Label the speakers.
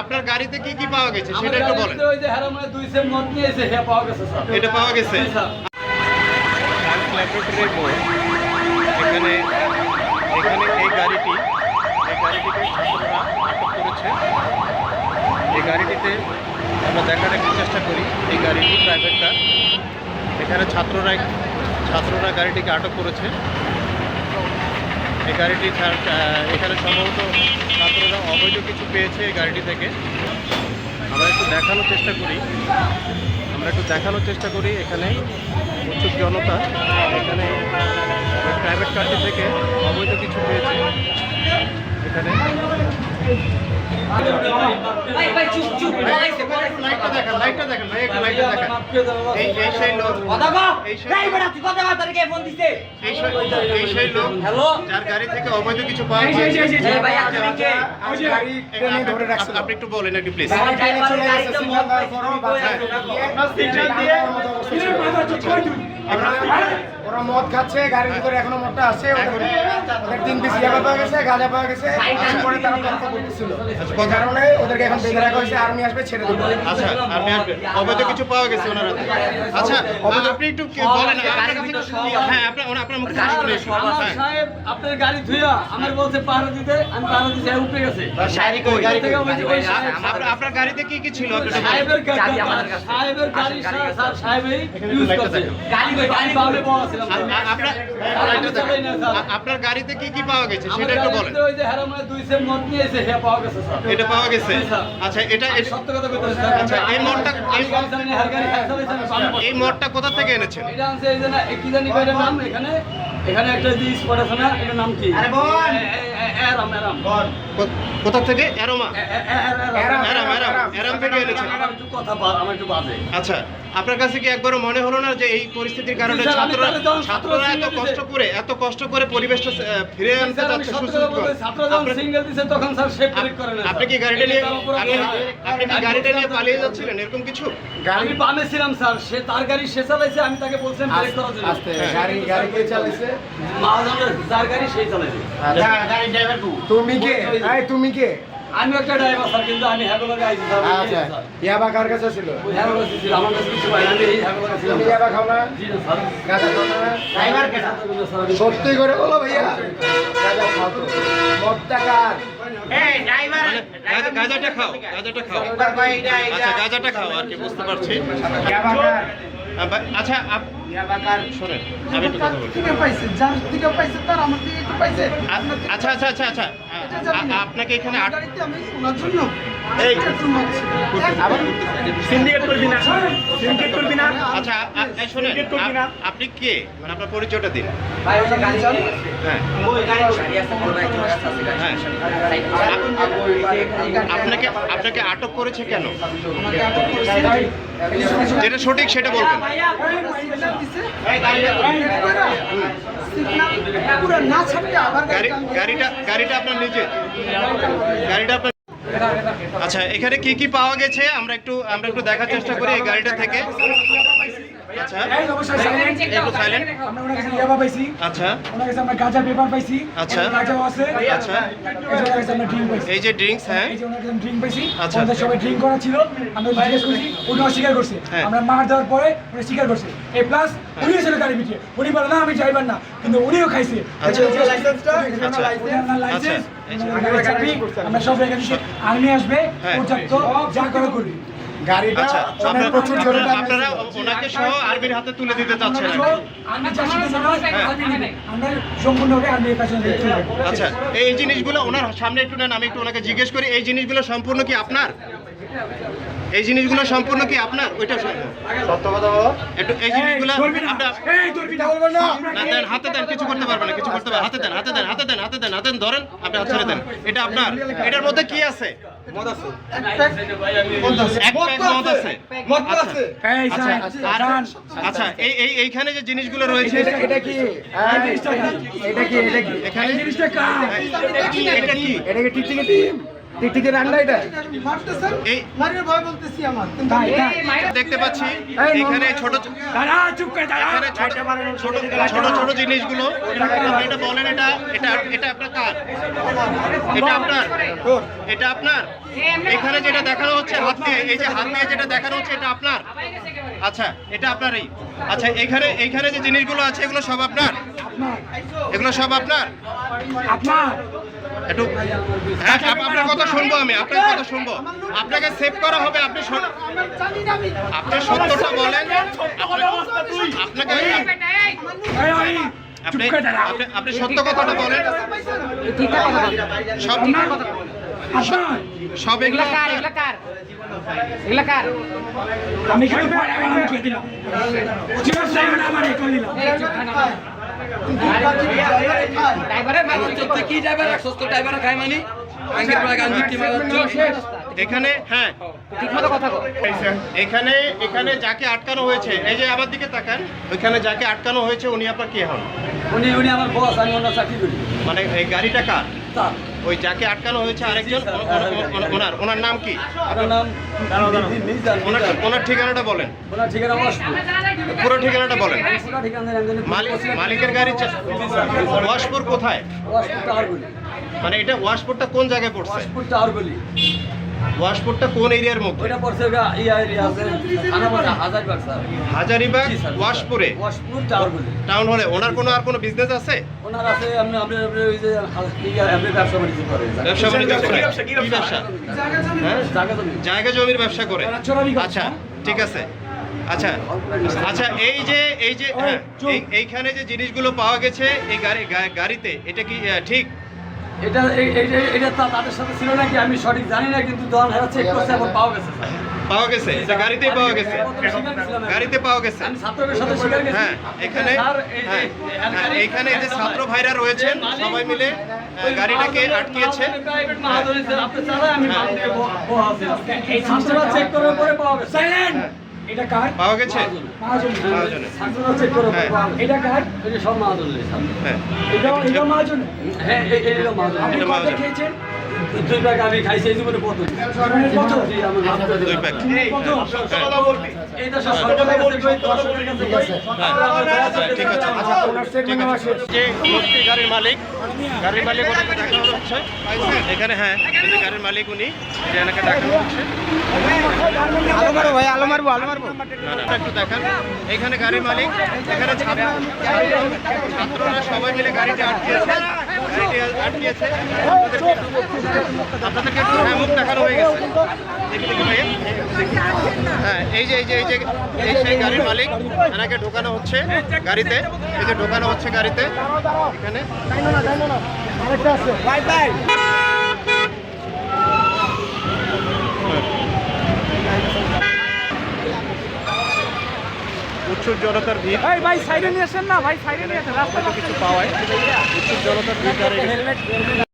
Speaker 1: আপনার গাড়িতে কি কি পাওয়া গেছে সেটা একটু বলেন।
Speaker 2: ওই যে হ্যাঁ মানে দুই সেম মদ নিয়ে এসে হ্যাঁ পাওয়া গেছে স্যার।
Speaker 1: এটা পাওয়া গেছে?
Speaker 2: জি, স্যার।
Speaker 1: এখানে এখানে এই গাড়িটি এই গাড়িটিকে ছাত্ররা আটক করেছে। এই গাড়িটিতে আমরা দেখার একটু চেষ্টা করি। এই গাড়িটি প্রাইভেট কার এখানে ছাত্ররা ছাত্ররা গাড়িটিকে আটক করেছে। এই গাড়িটি এখানে সম্ভবত ছাত্ররা অবৈধ কিছু পেয়েছে এই গাড়িটি থেকে। আমরা একটু দেখানোর চেষ্টা করি। আমরা একটু দেখানোর চেষ্টা করি এখানে প্রচুর জনতা। এখানে প্রাইভেট কারটি থেকে অবৈধ কিছু পেয়েছে। এখানে
Speaker 3: আপনি
Speaker 1: একটু বলেন একটু প্লিজ
Speaker 4: ওরা মদ খাচ্ছে গাড়ির ভিতরে এখনও মদটা আছে। ওদের তিন পিস ইয়াবা পাওয়া গেছে গাঁজা পাওয়া গেছে। তারপরে তারা তর্ক করতেছিল কারণে ওদেরকে এখন বেঁধে রাখা হয়েছে আর্মি আসবে ছেড়ে দেবো।
Speaker 1: আচ্ছা অবৈধ কিছু পাওয়া গেছে ওনার হাতে আচ্ছা আপনি একটু বলেন আপনার হ্যাঁ আপনার আপনার মুখে হ্যাঁ
Speaker 2: সাহেব আপনার গাড়ি ধুইয়া আমার বলছে পাহাড় দিতে আমি পাহাড় দিতে হ্যাঁ, উপরে গেছে।
Speaker 1: আপনার গাড়িতে কি কি ছিল।
Speaker 2: সাহেবের গাড়ি। সাহেবের গাড়ি সা- সা- সাহেবই ইউজ করছে।
Speaker 3: গাড়ি কই? গাড়ি
Speaker 2: আমি বামে বসা ছিলাম
Speaker 1: আ- আ- আপনার
Speaker 2: স্যার।
Speaker 1: গাড়িতে কি কি পাওয়া গেছে? সেটা একটু বলেন।
Speaker 2: ওই যে হ্যাঁ মানে দুই সেম মদ নিয়ে এসে হ্যাঁ পাওয়া গেছে স্যার।
Speaker 1: এটা পাওয়া গেছে? আচ্ছা এটা
Speaker 2: সত্য কথা স্যার।
Speaker 1: আচ্ছা, এই মদটা-
Speaker 2: গাড়ি
Speaker 1: এই মদটা কোথা থেকে এনেছেন?
Speaker 2: এটা আনছে এই যে কি জানি নাম এখানে? এখানে একটা যে স্পট আছে না এটার নাম কি? এরাম এরাম।
Speaker 1: কোথা থেকে? এরোমা
Speaker 2: এ- এ- এ- এরাম।
Speaker 4: এরাম,
Speaker 1: এরাম এরাম এরাম থেকে এনেছেন
Speaker 2: কথা আমার একটু বাজে।
Speaker 1: আচ্ছা আপনার কাছে কি একবারও মনে হলো না যে এই পরিস্থিতির কারণে ছাত্ররা ছাত্ররা এত কষ্ট করে এত কষ্ট করে পরিবেশটা ফিরে আনতে যাচ্ছে
Speaker 2: সত্য
Speaker 1: সুস্থ
Speaker 2: কথা বলতে, ছাত্র যখন সিঙ্গেল দিছে তখন স্যার সে ব্রেক করে না
Speaker 1: আপনি কি গাড়িটা নিয়ে আপনি কি গাড়িটা নিয়ে পালিয়ে যাচ্ছিলেন? এরকম কিছু?
Speaker 2: আমি বামে ছিলাম স্যার। সে তার গাড়ি সে চালাইছে আমি তাকে বলছিলাম ব্রেক করার জন্য।
Speaker 4: গাড়ি গাড়ি কে চালাইছে?
Speaker 2: যার গাড়ি সেই চালাইছে
Speaker 4: তুমি কে? এই তুমি কে?
Speaker 2: আমি একটা ড্রাইভার স্যার কিন্তু আমি আইছি স্যার
Speaker 4: আচ্ছা। ইয়াবা কার কাছে ছিল?
Speaker 2: ওই কাছে ছিল, আমার কাছে কিছু পাই আমি এই হ্যাগো কাছে
Speaker 4: তুমি ইয়াবা খাও না?
Speaker 2: জি স্যার।
Speaker 4: গাঁজা খাও না? ড্রাইভার কে সত্যি করে বলো ভাইয়া। গাঁজা খাও তো। মদটা কার?
Speaker 1: মানে গাঁজা- গাঁজাটা খাও গাঁজাটা খাও। আচ্ছা গাঁজাটা খাও আর কি বুঝতে পারছি।
Speaker 4: ইয়াবা কার?
Speaker 1: আহ, বা- আচ্ছা আচ্ছা আচ্ছা আচ্ছা আচ্ছা। আপনাকে এখানে
Speaker 5: আমি ওনার জন্য
Speaker 1: এই
Speaker 5: একটু মদ ছিল।
Speaker 4: সিন্ডিকেট করবি না? সিন্ডিকেট করবি না?
Speaker 1: আচ্ছা শোনেন আপনি কে? মানে আপনার পরিচয়টা দিন।
Speaker 3: ভাই ওই যে
Speaker 1: হ্যাঁ। হ্যাঁ। আপনাকে আপনাকে আটক করেছে কেন?
Speaker 5: আমাকে আটক করেছে
Speaker 1: যেটা সঠিক সেটা বলবেন। গাড়িটা গাড়িটা আপনার নিজে গাড়িটা আপনার আচ্ছা এখানে কি কি পাওয়া গেছে? আমরা একটু আমরা একটু দেখার চেষ্টা করি এই গাড়িটা থেকে। আচ্ছা। একটু সাইলেন্ট
Speaker 6: আমরা ওনার কাছে ইয়াবা পাইছি।
Speaker 1: আচ্ছা।
Speaker 6: ওনার কাছে আমরা গাঁজা পেপার পাইছি।
Speaker 1: আচ্ছা।
Speaker 6: গাঁজাও আছে।
Speaker 1: আচ্ছা।
Speaker 6: ওনার কাছে আমরা ড্রিঙ্ক পাইছি।
Speaker 1: এই যে ড্রিঙ্কস হ্যাঁ।
Speaker 6: এই যে ওনার কাছে ড্রিঙ্ক পাইছি।
Speaker 1: আচ্ছা।
Speaker 6: আমাদের সবাই ড্রিঙ্ক করা ছিল। আমরা জিজ্ঞেস করছি উনি অস্বীকার করছে?
Speaker 1: হ্যাঁ।
Speaker 6: আমরা মার দেওয়ার পরে উনি স্বীকার করছে। এই প্লাস উনিও ছিল গাড়ি পিছিয়ে উনি বলে না আমি যাইবার না। কিন্তু উনিও খাইছে।
Speaker 1: আচ্ছা।
Speaker 6: লাইসেন্সটা
Speaker 1: আচ্ছা।
Speaker 6: লাইসেন্স
Speaker 1: আচ্ছা।
Speaker 6: আমরা সব রেখে দিচ্ছি আর্মি আসবে
Speaker 1: হ্যাঁ।
Speaker 6: পর্যাপ্ত যা করে করবি।
Speaker 4: গাড়িটা
Speaker 1: আচ্ছা
Speaker 4: অনেক
Speaker 1: আপনারা
Speaker 4: প্রচুর জোরে
Speaker 1: আপনারা ওনাকে সহ আর্মির হাতে তুলে দিতে চাচ্ছেন
Speaker 6: আমরা যা শিখেছি আমরা সম্পূর্ণভাবে আর্মির কাছে
Speaker 1: আচ্ছা এই জিনিসগুলো ওনার সামনে একটু নেন আমি একটু ওনাকে জিজ্ঞেস করি এই জিনিসগুলো সম্পূর্ণ কি আপনার? এই জিনিসগুলো সম্পূর্ণ কি আপনার? ওইটা
Speaker 4: সত্য কথা বলো।
Speaker 1: একটু এই জিনিসগুলো
Speaker 6: না।
Speaker 1: দেন হাতে দেন কিছু করতে পারবেন না কিছু করতে পারবেন হাতে দেন হাতে দেন হাতে দেন হাতে দেন হাতে দেন ধরেন আপনি হাত ছেড়ে দেন। এটা আপনার। এটার মধ্যে কি আছে? আচ্ছা,
Speaker 6: এই
Speaker 1: এই এই এইখানে যে জিনিসগুলো রয়েছে
Speaker 4: এটা কি? এটা কি? এটা কি?
Speaker 1: এখানে
Speaker 6: জিনিসটা কার?
Speaker 1: এটা কি?
Speaker 4: এটা কি? এটা
Speaker 5: মারতেছেন
Speaker 1: এই-
Speaker 5: মারিয়ে
Speaker 6: তাই।
Speaker 1: দেখতে পাচ্ছি এখানে ছোট ছোট-
Speaker 6: দাঁড়া চুপ করে দাঁড়া
Speaker 1: এখানে ছোট ছোট ছোট ছোট জিনিসগুলো আপনি এটা বলেন এটা এটা এটা আপনার কার? এটা আপনার? এটা আপনার? এখানে যেটা দেখানো হচ্ছে হাত দিয়ে এই যে হাত দিয়ে যেটা দেখানো হচ্ছে এটা আপনার? আচ্ছা এটা আপনারই। আচ্ছা এখানে এইখানে যে জিনিসগুলো আছে এগুলো সব আপনার? এগুলো সব আপনার?
Speaker 6: আপনার?
Speaker 1: একটু হ্যাঁ আপ- আপনার কথা শুনব আমি আপনার কথা শুনব। আপনাকে সেভ করা হবে আপনি আপনি সত্যটা বলেন। আপনাকে আপনি সত্য কথাটা বলেন। সব সব এগুলো
Speaker 6: আমি খালি পরে আমার মুখে দিলাম। ঠিক আছে এবার আমার এ দিলাম।
Speaker 1: এখানে হ্যাঁ। এখানে এখানে যাকে আটকানো হয়েছে এই যে আমার দিকে তাকান ওইখানে যাকে আটকানো হয়েছে উনি আপনার কে হন?
Speaker 2: উনি উনি আমার বস আমি ওনার চাকরি করি
Speaker 1: মানে এই গাড়িটা কার? ওই যাকে আটকানো হয়েছে আরেকজন ওনার ওনার নাম কি?
Speaker 2: আপনার নাম
Speaker 1: ওনার ওনার ঠিকানাটা বলেন।
Speaker 2: ওনার ঠিকানা ওয়াশপুর
Speaker 1: পুরো ঠিকানাটা বলেন। মালিকের গাড়ি ওয়াশপুর কোথায়?
Speaker 2: ওয়াশপুর টাওয়ার গলি
Speaker 1: মানে এটা ওয়াশপুরটা কোন জায়গায় পড়ছে?
Speaker 2: ওয়াশপুর টাওয়ার গলি
Speaker 1: ওয়াশপুরটা কোন এরিয়ার মধ্যে?
Speaker 2: ওইটা পড়ছে ইয়া এরিয়া আছে থানা পড়ছে হাজারবাগ স্যার।
Speaker 1: হাজারিবাগ ওয়াশপুরে?
Speaker 2: ওয়াশপুর গলি
Speaker 1: টাউন হলে ওনার কোনো আর কোনো বিজনেস আছে?
Speaker 2: ওনার আছে আপনি আপনি আপনি ওই যে আপনি ব্যবসা বাণিজ্য করেন।
Speaker 1: ব্যবসা বাণিজ্য করে কি ব্যবসা? হ্যাঁ?
Speaker 2: জায়গা জমি।
Speaker 1: জায়গা জমির ব্যবসা করে। আচ্ছা? ঠিক আছে। আচ্ছা আচ্ছা এই যে এই যে হ্যাঁ, এই- এইখানে যে জিনিসগুলো পাওয়া গেছে এই গাড়ি গা- গাড়িতে এটা কি ঠিক?
Speaker 2: এটা এটা তা- তাদের সাথে ছিল নাকি? আমি সঠিক জানি না কিন্তু দোকান হেরা চেক করছে এখন পাওয়া গেছে
Speaker 1: পাওয়া গেছে এটা গাড়িতেই পাওয়া গেছে।
Speaker 2: স্বীকার ছিলাম আমি।
Speaker 1: গাড়িতে পাওয়া গেছে।
Speaker 2: আমি ছাত্রদের সাথে শিকার গেছি
Speaker 1: হ্যাঁ এখানে হ্যাঁ হ্যাঁ, এই যে ছাত্র ভাইরা রয়েছেন সবাই মিলে গাড়িটাকে আটকিয়েছে
Speaker 2: প্রাইভেট মাহাজনী স্যার, আপনি চালায় আমি
Speaker 1: হ্যাঁ।
Speaker 2: দিয়ে ব- এই ছাত্ররা চেক করার পরে পাওয়া গেছে।
Speaker 6: সাইলেন্ট এটা কার?
Speaker 1: পাওয়া গেছে? হ্যাঁ।
Speaker 6: এটা কার?
Speaker 2: এটা সব মাহাজনের
Speaker 1: হ্যাঁ।
Speaker 6: এটা এটা মহাজন?
Speaker 2: হ্যাঁ
Speaker 6: আপনি কত খেয়েছেন?
Speaker 2: দুই আমি খাইছি এই জীবনে
Speaker 6: কত?
Speaker 1: দুই
Speaker 4: আচ্ছা
Speaker 1: যে গাড়ির মালিক গাড়ির মালিক ওনাকে হচ্ছে। এখানে হ্যাঁ গাড়ির মালিক উনি যে এনাকে দেখানো হচ্ছে।
Speaker 4: আলো মারবো ভাই আলো মারবো আলো মারবো।
Speaker 1: না না একটু দেখান। এখানে গাড়ির মালিক এখানে ছাত্র- ছাত্ররা সবাই মিলে গাড়িতে আটকিয়েছে গাড়িটি আটকিয়েছে আপনাদেরকে একটু- হ্যাঁ মুখ দেখানো হয়ে গেছে। হ্যাঁ এই যে এই যে এই যে এই সেই গাড়ির মালিক এনাকে ঢোকানো হচ্ছে গাড়িতে। এই যে ঢোকানো হচ্ছে গাড়িতে। এখানে।
Speaker 4: ভাই ভাই
Speaker 1: উৎসুক জনতার ভিড়।
Speaker 6: এই ভাই সাইডে নিয়ে আসেন না ভাই সাইডে নিয়ে আসেন রাস্তা
Speaker 1: কিছু পাওয়ায় উৎসুক জনতার ভিড়